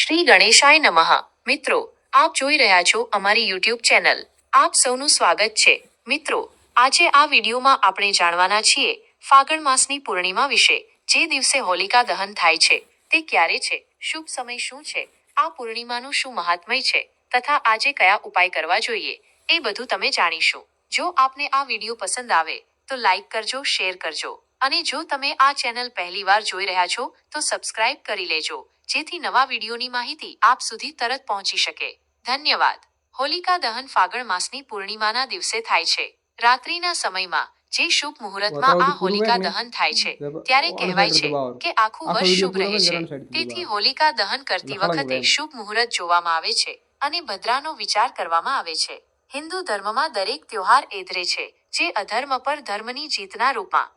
શ્રી ગણેશાય નમઃ. મિત્રો, આપ જોઈ રહ્યા છો અમારી યુટ્યુબ ચેનલ. આપ સૌનું સ્વાગત છે. મિત્રો, આજે આ વિડીયોમાં આપણે જાણવાના છીએ ફાગણ માસની પૂર્ણિમા વિશે. જે દિવસે હોલિકા દહન થાય છે, તે ક્યારે છે? શુભ સમય શું છે? આ પૂર્ણિમાનું શું મહાત્મય છે? તથા આજે કયા ઉપાય કરવા જોઈએ? એ બધું તમે જાણીશું. જો આપને આ વીડિયો પસંદ આવે, તો લાઈક કરજો, શેર કરજો. અને જો તમે આ ચેનલ પહેલીવાર જોઈ રહ્યા છો, તો સબસ્ક્રાઇબ કરી લેજો. જેથી નવા વિડીયોની માહિતી આપ સુધી તરત પહોંચી શકે. ધન્યવાદ. હોલિકા દહન ફાગણ માસની પૂર્ણિમાના દિવસે થાય છે. રાત્રિના સમયમાં જે શુભ મુહૂર્તમાં આ હોલિકા દહન થાય છે ત્યારે કહેવાય છે કે આખું વર્ષ શુભ રહે છે. તેથી હોલિકા દહન કરતી વખતે શુભ મુહૂર્ત જોવામાં આવે છે અને ભદ્રાનો વિચાર કરવામાં આવે છે. હિન્દુ ધર્મમાં દરેક ત્યોહાર એધરે છે જે અધર્મ પર ધર્મની જીતના રૂપમાં.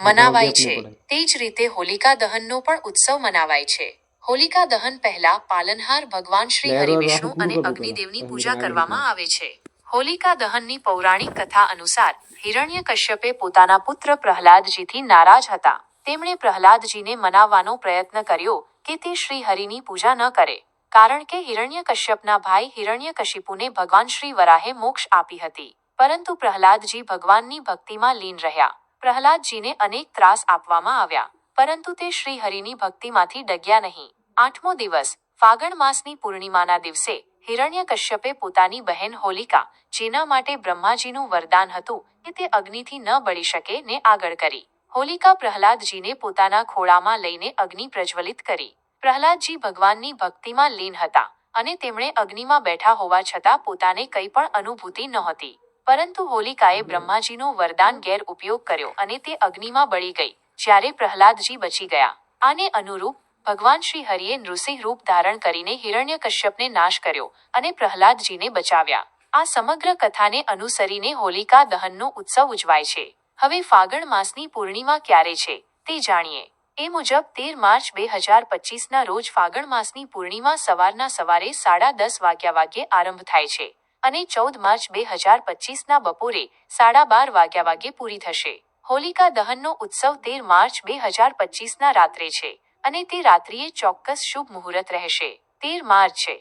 મનાવાય છે. તે જ રીતે હોલિકા દહનનો પણ ઉત્સવ મનાવાય છે. હોલિકા દહન પહેલા પાલનહાર ભગવાન શ્રી હરિ હરિવિષ્ણુ અને અગ્નિદેવની પૂજા કરવામાં આવે છે. હોલિકા દહનની પૌરાણિક કથા અનુસાર હિરણ્ય કશ્યપે પોતાના પુત્ર પ્રહલાદજીથી નારાજ હતા. તેમણે પ્રહલાદજીને મનાવવાનો પ્રયત્ન કર્યો કે તે શ્રી હરિની પૂજા ન કરે કારણ કે હિરણ્યકશ્યપના ભાઈ હિરણ્ય કશિપુને ભગવાન શ્રી વરાહે મોક્ષ આપી હતી. પરંતુ પ્રહલાદજી ભગવાનની ભક્તિમાં લીન રહ્યા. પ્રહલાદજીને અનેક ત્રાસ આપવામાં આવ્યા, પરંતુ તે શ્રીહરિની ભક્તિમાંથી ડગ્યા નહીં. આઠમો દિવસ, ફાગણ માસની પૂર્ણિમાના દિવસે હિરણ્ય કશ્યપે પોતાની બહેન હોલિકા, જેના માટે બ્રહ્માજીનું વરદાન હતું કે તે અગ્નિથી ન બળી શકે, ને આગળ કરી. હોલિકા પ્રહલાદજીને પોતાના ખોળામાં લઈને અગ્નિ પ્રજ્વલિત કરી. પ્રહલાદજી ભગવાનની ભક્તિમાં લીન હતા અને તેમણે અગ્નિમાં બેઠા હોવા છતાં પોતાને કંઈ પણ અનુભૂતિ નહોતી. પરંતુ હોલિકાએ બ્રહ્માજીનો વરદાન ગેર ઉપયોગ કર્યો અને તે અગ્નિમાં બળી ગઈ, જ્યારે પ્રહલાદજી બચી ગયા. આને અનુરૂપ ભગવાન શ્રી હરિએ નૃસિંહ રૂપ ધારણ કરીને હિરણ્ય કશ્યપને નાશ કર્યો અને પ્રહલાદજીને બચાવ્યા. આ સમગ્ર કથાને અનુસરીને હોલિકા દહનનો ઉત્સવ ઉજવાય છે. હવે ફાગણ માસની પૂર્ણિમા ક્યારે છે, તે જાણીએ. એ મુજબ તેર માર્ચ બે હજાર પચીસના રોજ ફાગણ માસની પૂર્ણિમા સવારના સવારે સાડા દસ વાગ્યા વાગ્યે આરંભ થાય છે. અને ચૌદ માર્ચ બે હજાર પચીસના બપોરે સાડા બાર વાગ્યા વાગ્યે પૂરી થશે. હોલિકા દહનનો ઉત્સવ તેર માર્ચ બે હજાર પચીસના રાત્રે છે અને તે રાત્રિએ ચોક્કસ શુભ મુહૂર્ત રહેશે. તેર માર્ચ છે.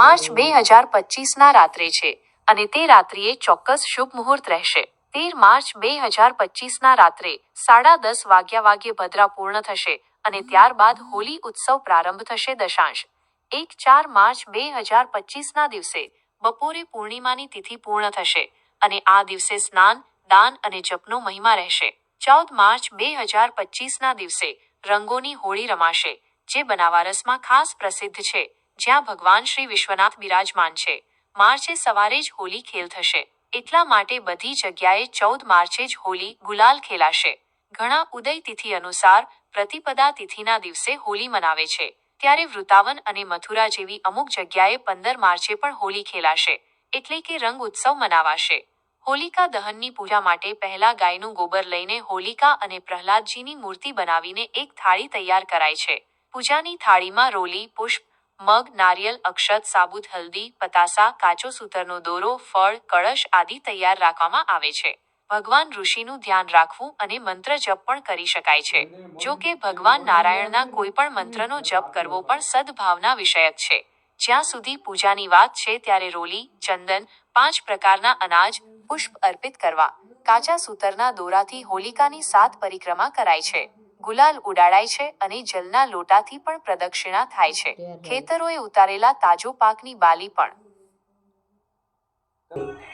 માર્ચ બે હજાર પચીસના રાત્રે છે અને તે રાત્રિએ ચોક્કસ શુભ મુહૂર્ત રહેશે. તેર માર્ચ બે હજાર પચીસના રાત્રે સાડા દસ વાગ્યા વાગે ભદ્રા પૂર્ણ થશે અને ત્યારબાદ હોલી ઉત્સવ પ્રારંભ થશે દશાંશ. એક ચાર માર્ચ બે હજાર પચીસના દિવસે બપોરે પૂર્ણિમાની તિથિ પૂર્ણ થશે અને આ દિવસે સ્નાન, દાન અને જપનો મહિમા રહેશે. ચૌદ માર્ચ બે હજાર પચીસના દિવસે રંગોની હોળી રમાશે, જે બનાવારસમાં ખાસ પ્રસિદ્ધ છે, જ્યાં ભગવાન શ્રી વિશ્વનાથ બિરાજમાન છે. માર્ચે સવારે જ હોલી ખેલ થશે. એટલા માટે બધી જગ્યાએ ચૌદ માર્ચે જ હોલી ગુલાલ ખેલાશે. ઘણા ઉદય તિથિ અનુસાર પ્રતિપદા તિથિના દિવસે હોલી મનાવે છે. ત્યારે વૃતાવન અને મથુરા જેવી અમુક જગ્યાએ પંદર માર્ચે પણ હોલી ખેલાશે. એટલે કે રંગ ઉત્સવ મનાવાશે. હોલિકા દહનની પૂજા માટે પહેલા ગાયનું ગોબર લઈને હોલિકા અને પ્રહલાદજીની મૂર્તિ બનાવીને એક થાળી તૈયાર કરાય છે. પૂજાની થાળીમાં રોલી, પુષ્પ, મગ, નારિયેલ, અક્ષત, સાબુત, હલ્દી, પતાસા, કાચો સૂતરનો દોરો, ફળ, કળશ આદિ તૈયાર રાખવામાં આવે છે. ભગવાન ઋષિનું ધ્યાન રાખવું અને મંત્ર જપ પણ કરી શકાય છે. જો કે ભગવાન નારાયણના કોઈ પણ મંત્રનો જપ કરવો પણ સદભાવના વિષયક છે. જ્યાં સુધી પૂજાની વાત છે ત્યારે રોલી, ચંદન, પાંચ પ્રકારના અનાજ, પુષ્પ અર્પિત કરવા, કાચા સૂતરના દોરાથી હોલિકાની સાત પરિક્રમા કરાય છે. ગુલાલ ઉડાડાય છે અને જલના લોટાથી પણ પ્રદક્ષિણા થાય છે. ખેતરોએ ઉતારેલા તાજો પાકની બાલી પણ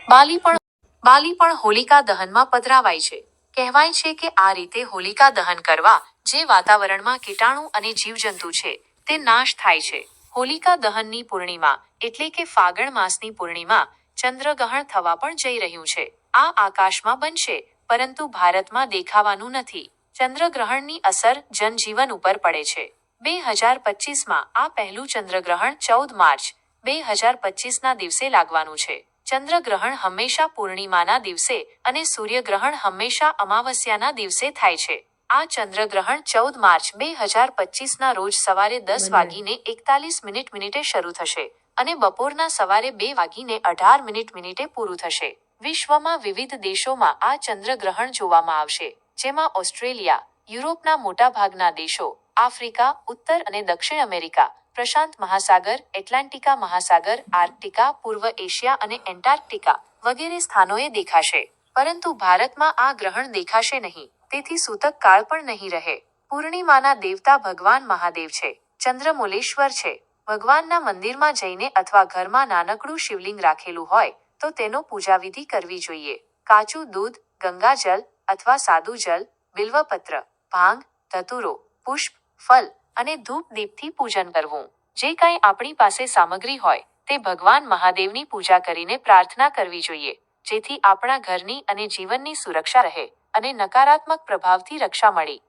બાલી પણ બાલી પણ હોલિકા દહનમાં પધરાવાય છે. કહેવાય છે કે આ રીતે હોલિકા દહન કરવા જે વાતાવરણમાં કીટાણુ અને જીવજંતુ છે, તે નાશ થાય છે. હોલિકા દહનની પૂર્ણિમા એટલે કે ફાગણ માસની પૂર્ણિમા ચંદ્રગ્રહણ થવા પણ જઈ રહ્યું છે. આ આકાશમાં બનશે, પરંતુ ભારતમાં દેખાવાનું નથી. ચંદ્રગ્રહણની અસર જનજીવન ઉપર પડે છે. બે હજાર પચીસમાં આ પહેલું ચંદ્રગ્રહણ ચૌદ માર્ચ, બે હજાર પચીસના દિવસે લાગવાનું છે. ચંદ્રગ્રહણ હંમેશા પૂર્ણિમાના દિવસે અને સૂર્યગ્રહણ હંમેશા અમાવસ્યાના દિવસે થાય છે. આ ચંદ્રગ્રહણ ચૌદ માર્ચ બે હજાર પચીસના રોજ સવારે દસ વાગીને એકતાલીસ મિનિટ મિનિટે શરૂ થશે અને બપોરના સવારે બે વાગીને અઢાર મિનિટ મિનિટે પૂરું થશે. વિશ્વમાં વિવિધ દેશોમાં આ ચંદ્રગ્રહણ જોવામાં આવશે જેમાં ઓસ્ટ્રેલિયા યુરોપના મોટાભાગના દેશો આફ્રિકા ઉત્તર અને દક્ષિણ અમેરિકા પ્રશાંત મહાસાગર, એટલાન્ટિકા મહાસાગર, આર્કટિકા, પૂર્વ એશિયા અને એન્ટાર્કટિકા વગેરે સ્થાનોએ દેખાશે. પરંતુ ભારતમાં આ ગ્રહણ દેખાશે નહીં. તેથી સૂતક કાળ પણ નહીં રહે. પૂર્ણિમાના દેવતા ભગવાન મહાદેવ છે. ચંદ્રમૂલેશ્વર છે. ભગવાનના મંદિરમાં જઈને અથવા ઘરમાં નાનકડું શિવલિંગ રાખેલું હોય, તો તેનો પૂજાવિધિ કરવી જોઈએ. કાચું દૂધ ગંગાજલ અથવા સાદું જલ, બિલ્વપત્ર, ભાંગ, ધતુરો, પુષ્પ, ફલ અને ધૂપ દીપથી પૂજન કરવું. જે કાંઈ આપણી પાસે સામગ્રી હોય, તે ભગવાન મહાદેવની પૂજા કરીને પ્રાર્થના કરવી જોઈએ, જેથી આપણા ઘરની અને જીવનની સુરક્ષા રહે અને નકારાત્મક પ્રભાવથી રક્ષા મળી.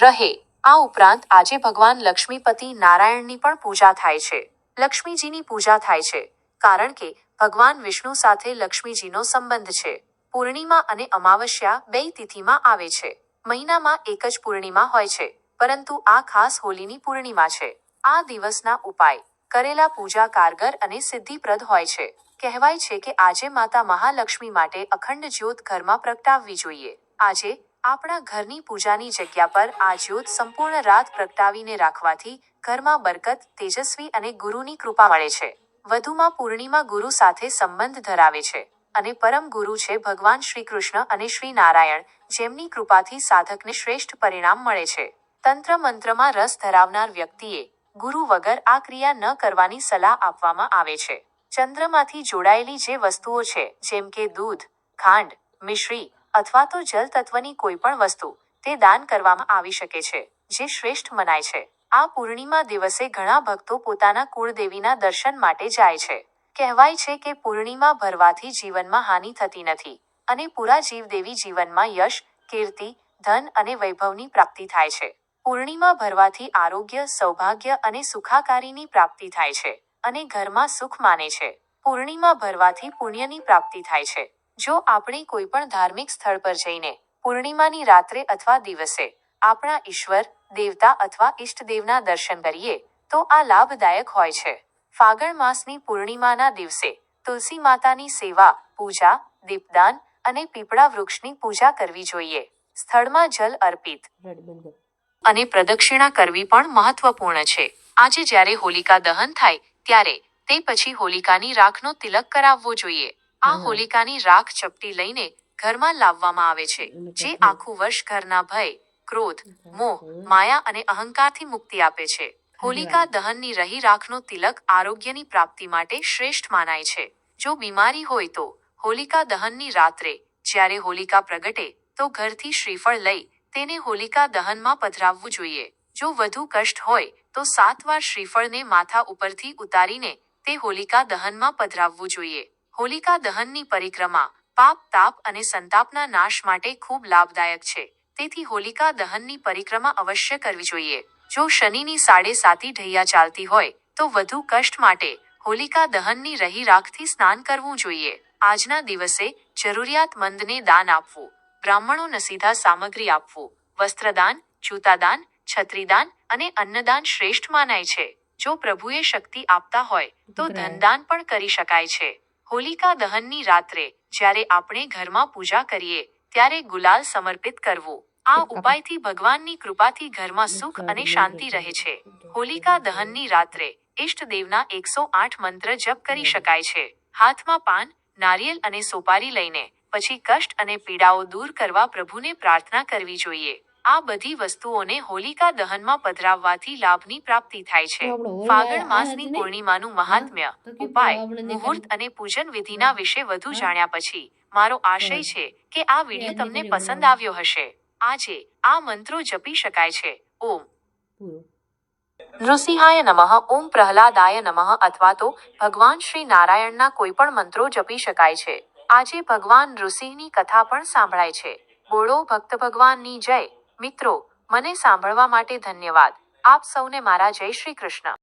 રહે. આ ઉપરાંત આજે ભગવાન લક્ષ્મીપતિ નારાયણની પણ પૂજા થાય છે. લક્ષ્મીજીની પૂજા થાય છે, કારણ કે ભગવાન વિષ્ણુ સાથે લક્ષ્મીજીનો સંબંધ છે. પૂર્ણિમા અને અમાવસ્યા બે તિથિમાં આવે છે. મહિનામાં એક જ પૂર્ણિમા હોય છે. પરંતુ આ ખાસ હોલીની પૂર્ણિમા છે. આ દિવસના ઉપાય. કરેલા પૂજા કારગર અને સિદ્ધિપ્રદ હોય છે. કહેવાય છે કે આજે માતા મહાલક્ષ્મી માટે અખંડ જ્યોત ઘરમાં પ્રગટાવવી જોઈએ. આજે આપણા ઘરની પૂજાની જગ્યા પર આ જ્યોત સંપૂર્ણ રાત પ્રગટાવીને રાખવાથી ઘરમાં બરકત, તેજસ્વી અને ગુરુની કૃપા મળે છે. વધુમાં પૂર્ણિમા ગુરુ સાથે સંબંધ ધરાવે છે અને પરમ ગુરુ છે ભગવાન શ્રી કૃષ્ણ અને શ્રી નારાયણ જેમની કૃપાથી સાધકને શ્રેષ્ઠ પરિણામ મળે છે. તંત્ર મંત્રમાં રસ ધરાવનાર વ્યક્તિએ ગુરુ વગર આ ક્રિયા ન કરવાની સલાહ આપવામાં આવે છે. ચંદ્રમાંથી જોડાયેલી જે વસ્તુઓ છે, જેમ કે દૂધ, ખાંડ, મિશ્રી અથવા તો જલ તત્વની કોઈ પણ વસ્તુ, તે દાન કરવામાં આવી શકે છે, જે શ્રેષ્ઠ મનાય છે. આ પૂર્ણિમા દિવસે ઘણા ભક્તો પોતાના કુળદેવીના દર્શન માટે જાય છે. કહેવાય છે કે પૂર્ણિમા ભરવાથી જીવનમાં હાનિ થતી નથી અને પૂરા જીવદેવી જીવનમાં યશ, કીર્તિ, ધન અને વૈભવની પ્રાપ્તિ થાય છે. પૂર્ણિમા ભરવાથી આરોગ્ય, સૌભાગ્ય અને સુખાકારીની પ્રાપ્તિ થાય છે અને ઘરમાં સુખ માને છે. પૂર્ણિમા ભરવાથી પુણ્યની પ્રાપ્તિ થાય છે. જો આપણે કોઈ પણ ધાર્મિક સ્થળ પર જઈને પૂર્ણિમાની રાત્રે અથવા દિવસે આપણા ઈશ્વર, દેવતા અથવા ઈષ્ટદેવના દર્શન કરીએ, તો આ લાભદાયક હોય છે. ફાગણ માસની પૂર્ણિમાના દિવસે તુલસી માતાની સેવા, પૂજા, દીપદાન અને પીપળા વૃક્ષની પૂજા કરવી જોઈએ. સ્થળમાં જલ અર્પિત. અને પ્રદક્ષિણા કરવી પણ મહત્વપૂર્ણ છે. આજે જ્યારે હોલિકા દહન થાય ત્યારે તે પછી હોલિકાની રાખનો તિલક કરાવવો જોઈએ. આ હોલિકાની રાખ ચપટી લઈને ઘરમાં લાવવામાં આવે છે જે આખું વર્ષ ઘરના ભય ક્રોધ મોહ માયા અને અહંકારથી મુક્તિ આપે છે. હોલિકા દહનની રહી રાખનો તિલક આરોગ્યની પ્રાપ્તિ માટે શ્રેષ્ઠ માનાય છે. જો બીમારી હોય તો હોલિકા દહનની રાત્રે જ્યારે હોલિકા પ્રગટે તો ઘરથી શ્રીફળ લઈ તેને હોલિકા દહનમાં પધરાવવું જોઈએ. જો વધુ કષ્ટ હોય, તો સાત વાર શ્રીફળને માથા ઉપરથી ઉતારીને તે હોલિકા દહનમાં પધરાવવું જોઈએ. હોલિકા દહનની પરિક્રમા પાપ, તાપ અને સંતાપના નાશ માટે ખૂબ લાભદાયક છે. તેથી હોલિકા દહનની પરિક્રમા અવશ્ય કરવી જોઈએ. જો શનિની સાડે સાતી ઢૈયા ચાલતી હોય, તો વધુ કષ્ટ માટે હોલિકા દહનની રહી રાખથી સ્નાન કરવું જોઈએ. આજના દિવસે જરૂરિયાતમંદને દાન આપવું. બ્રાહ્મણોને સીધા સામગ્રી આપવું. વસ્ત્રદાન જૂતાદાન છત્રીદાન અને અન્નદાન શ્રેષ્ઠ માનાય છે. જો પ્રભુએ શક્તિ આપતા હોય તો ધનદાન પણ કરી શકાય છે. હોલિકા દહનની રાત્રે જ્યારે આપણે ઘરમાં પૂજા કરીએ ત્યારે ગુલાલ સમર્પિત કરવું. આ ઉપાયથી ભગવાનની કૃપાથી ઘરમાં સુખ અને શાંતિ રહે છે. હોલિકા દહનની રાત્રે ઇષ્ટદેવના એકસો આઠ મંત્ર જપ કરી શકાય છે. હાથમાં પાન નારિયેલ અને સોપારી લઈને પછી કષ્ટ અને પીડાઓ દૂર કરવા પ્રભુને પ્રાર્થના કરવી જોઈએ. આ બધી વસ્તુઓને હોલિકા દહનમાં પધરાવવાથી લાભની પ્રાપ્તિ થાય છે. ફાગણ માસની? પૂર્ણિમાનું મહાત્મ્ય. ઉપાય. મુહૂર્ત અને પૂજન વિધિના વિશે વધુ જાણ્યા પછી મારો આશય છે કે આ વીડિયો તમને પસંદ આવ્યો હશે. આજે આ મંત્રો જપી શકાય છે. ઓમ. નૃસિંહાય નમઃ ઓમ પ્રહલાદાય નમઃ અથવા તો ભગવાન શ્રી નારાયણના કોઈ પણ મંત્રો જપી શકાય છે. આજે ભગવાન ઋષિની કથા પણ સાંભળાય છે. બોલો, ભક્ત ભગવાનની જય. મિત્રો, મને સાંભળવા માટે ધન્યવાદ. આપ સૌને મારા જય શ્રી કૃષ્ણ.